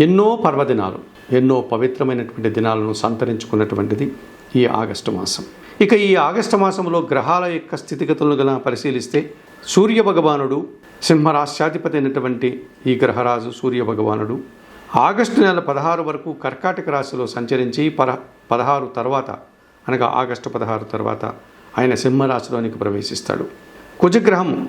ఎన్నో పర్వదినాలు ఎన్నో పవిత్రమైనటువంటి దినాలను సంతరించుకున్నటువంటిది ఈ ఆగస్టు మాసం. ఇక ఈ ఆగస్టు మాసంలో గ్రహాల యొక్క స్థితిగతులను గల పరిశీలిస్తే సూర్య భగవానుడు సింహరాశ్యాధిపతి అయినటువంటి ఈ గ్రహరాజు సూర్య భగవానుడు ఆగస్టు నెల పదహారు వరకు కర్కాటక రాశిలో సంచరించి పర పదహారు తర్వాత అనగా ఆగస్టు పదహారు తర్వాత ఆయన సింహరాశిలోనికి ప్రవేశిస్తాడు. కుజగ్రహం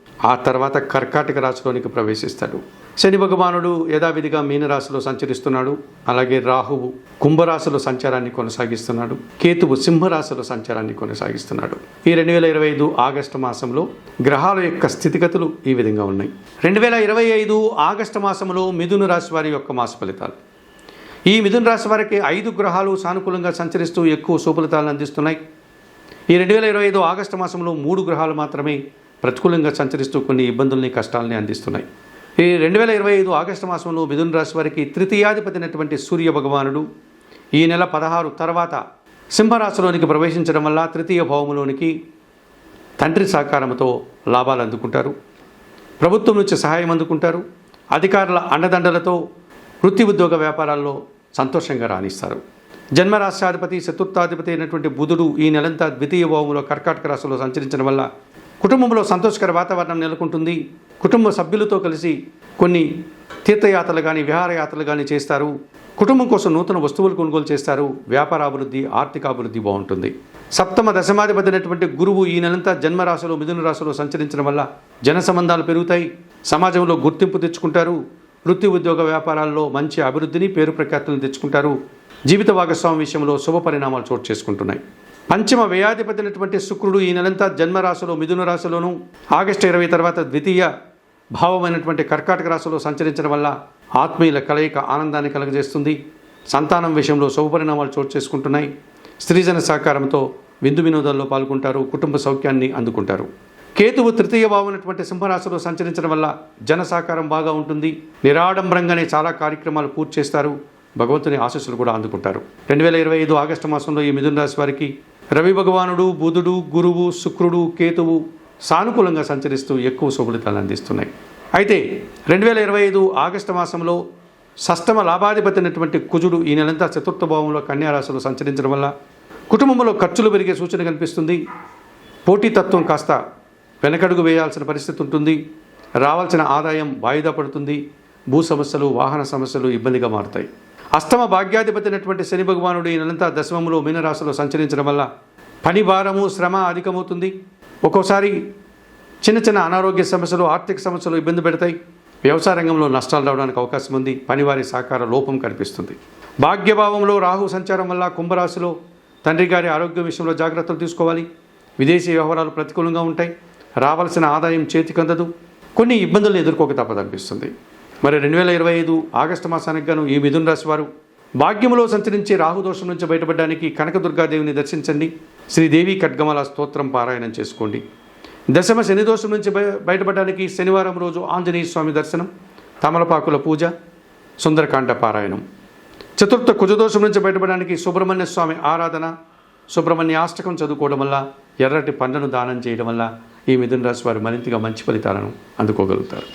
ఆ తర్వాత కర్కాటక రాశిలోనికి ప్రవేశిస్తాడు. శని భగవానుడు యథావిధిగా మీనరాశిలో సంచరిస్తున్నాడు. అలాగే రాహువు కుంభరాశిలో సంచారాన్ని కొనసాగిస్తున్నాడు. కేతువు సింహరాశిలో సంచారాన్ని కొనసాగిస్తున్నాడు. ఈ రెండు వేల ఇరవై ఐదు ఆగస్టు మాసంలో గ్రహాల యొక్క స్థితిగతులు ఈ విధంగా ఉన్నాయి. రెండు వేల ఇరవై ఐదు ఆగస్టు మాసంలో మిథున రాశి వారి యొక్క మాస ఫలితాలు. ఈ మిథున రాశి వారికి ఐదు గ్రహాలు సానుకూలంగా సంచరిస్తూ ఎక్కువ శుభలితాలను అందిస్తున్నాయి. ఈ రెండు వేల ఇరవై ఐదు ఆగస్టు మాసంలో మూడు గ్రహాలు మాత్రమే ప్రతికూలంగా సంచరిస్తూ కొన్ని ఇబ్బందుల్ని కష్టాలని అందిస్తున్నాయి. ఈ రెండు వేల ఇరవై ఐదు ఆగస్టు మాసంలో మిథున రాశి వారికి తృతీయాధిపతి అయినటువంటి సూర్య భగవానుడు ఈ నెల పదహారు తర్వాత సింహరాశిలోనికి ప్రవేశించడం వల్ల తృతీయ భావములోనికి తండ్రి సహకారంతో లాభాలు అందుకుంటారు. ప్రభుత్వం నుంచి సహాయం అందుకుంటారు. అధికారుల అండదండలతో వృత్తి ఉద్యోగ వ్యాపారాల్లో సంతోషంగా రాణిస్తారు. జన్మరాష్ట్రాధిపతి చతుర్థాధిపతి అయినటువంటి బుధుడు ఈ నెలంతా ద్వితీయ భావంలో కర్కాటక రాశిలో సంచరించడం వల్ల కుటుంబంలో సంతోషకర వాతావరణం నెలకొంటుంది. కుటుంబ సభ్యులతో కలిసి కొన్ని తీర్థయాత్రలు కానీ విహారయాత్రలు కానీ చేస్తారు. కుటుంబం కోసం నూతన వస్తువులు కొనుగోలు చేస్తారు. వ్యాపార అభివృద్ధి ఆర్థిక అభివృద్ధి బాగుంటుంది. సప్తమ దశమాధిపతినటువంటి గురువు ఈ నెలంతా జన్మరాశిలో మిథున రాశిలో సంచరించడం వల్ల జన సంబంధాలు పెరుగుతాయి. సమాజంలో గుర్తింపు తెచ్చుకుంటారు. వృత్తి ఉద్యోగ వ్యాపారాల్లో మంచి అభివృద్ధిని పేరు ప్రఖ్యాతులను తెచ్చుకుంటారు. జీవిత భాగస్వామి విషయంలో శుభ పరిణామాలు చోటు చేసుకుంటున్నాయి. పంచమ వ్యయాధిపతులైనటువంటి శుక్రుడు ఈ నెలంతా జన్మరాశిలో మిథున రాశిలోను ఆగస్టు ఇరవై తర్వాత ద్వితీయ భావమైనటువంటి కర్కాటక రాశిలో సంచరించడం వల్ల ఆత్మీయుల కలయిక ఆనందాన్ని కలగజేస్తుంది. సంతానం విషయంలో శుభపరిణామాలు చోటు చేసుకుంటున్నాయి. స్త్రీజన సహకారంతో విందు వినోదాల్లో పాల్గొంటారు. కుటుంబ సౌఖ్యాన్ని అందుకుంటారు. కేతువు తృతీయ భావమైనటువంటి సింహరాశిలో సంచరించడం వల్ల జన సహకారం బాగా ఉంటుంది. నిరాడంబరంగానే చాలా కార్యక్రమాలు పూర్తి చేస్తారు. భగవంతుని ఆశస్సులు కూడా అందుకుంటారు. రెండు వేల ఇరవై ఐదు ఆగస్టు మాసంలో ఈ మిథున రాశి వారికి రవి భగవానుడు బుధుడు గురువు శుక్రుడు కేతువు సానుకూలంగా సంచరిస్తూ ఎక్కువ శుభలితాలు అందిస్తున్నాయి. అయితే రెండు వేల ఇరవై ఐదు ఆగస్టు మాసంలో షష్టమ లాభాధిపతి అయినటువంటి కుజుడు ఈ నెలంతా చతుర్థ భావంలో కన్యారాశిలో సంచరించడం వల్ల కుటుంబంలో ఖర్చులు పెరిగే సూచన కనిపిస్తుంది. పోటీతత్వం కాస్త వెనకడుగు వేయాల్సిన పరిస్థితి ఉంటుంది. రావాల్సిన ఆదాయం వాయిదా పడుతుంది. భూ సమస్యలు వాహన సమస్యలు ఇబ్బందిగా మారుతాయి. అష్టమ భాగ్యాధిపతి అయినటువంటి శని భగవానుడు ఈయనంతా దశమంలో మీనరాశిలో సంచరించడం వల్ల పని భారము శ్రమ అధికమవుతుంది. ఒక్కోసారి చిన్న చిన్న అనారోగ్య సమస్యలు ఆర్థిక సమస్యలు ఇబ్బంది పెడతాయి. వ్యవసాయ రంగంలో నష్టాలు రావడానికి అవకాశం ఉంది. పనివారి సహకార లోపం కనిపిస్తుంది. భాగ్యభావంలో రాహు సంచారం వల్ల కుంభరాశిలో తండ్రి గారి ఆరోగ్యం విషయంలో జాగ్రత్తలు తీసుకోవాలి. విదేశీ వ్యవహారాలు ప్రతికూలంగా ఉంటాయి. రావాల్సిన ఆదాయం చేతికందదు కొన్ని ఇబ్బందులు ఎదుర్కోక తప్పదనిపిస్తుంది. మరి రెండు వేల ఇరవై ఐదు ఆగస్టు మాసానికి గాను ఈ మిథున రాశి వారు భాగ్యములో సంచరించే రాహుదోషం నుంచి బయటపడడానికి కనకదుర్గాదేవిని దర్శించండి. శ్రీదేవి ఖడ్గమల స్తోత్రం పారాయణం చేసుకోండి. దశమ శని దోషం నుంచి బయటపడడానికి శనివారం రోజు ఆంజనేయ స్వామి దర్శనం తమలపాకుల పూజ సుందరకాండ పారాయణం. చతుర్థ కుజదోషం నుంచి బయటపడడానికి సుబ్రహ్మణ్య స్వామి ఆరాధన సుబ్రహ్మణ్య అష్టకం చదువుకోవడం వల్ల ఎర్రటి పండ్లను దానం చేయడం వల్ల ఈ మిథున రాశి వారు మరింతగా మంచి ఫలితాలను అందుకోగలుగుతారు.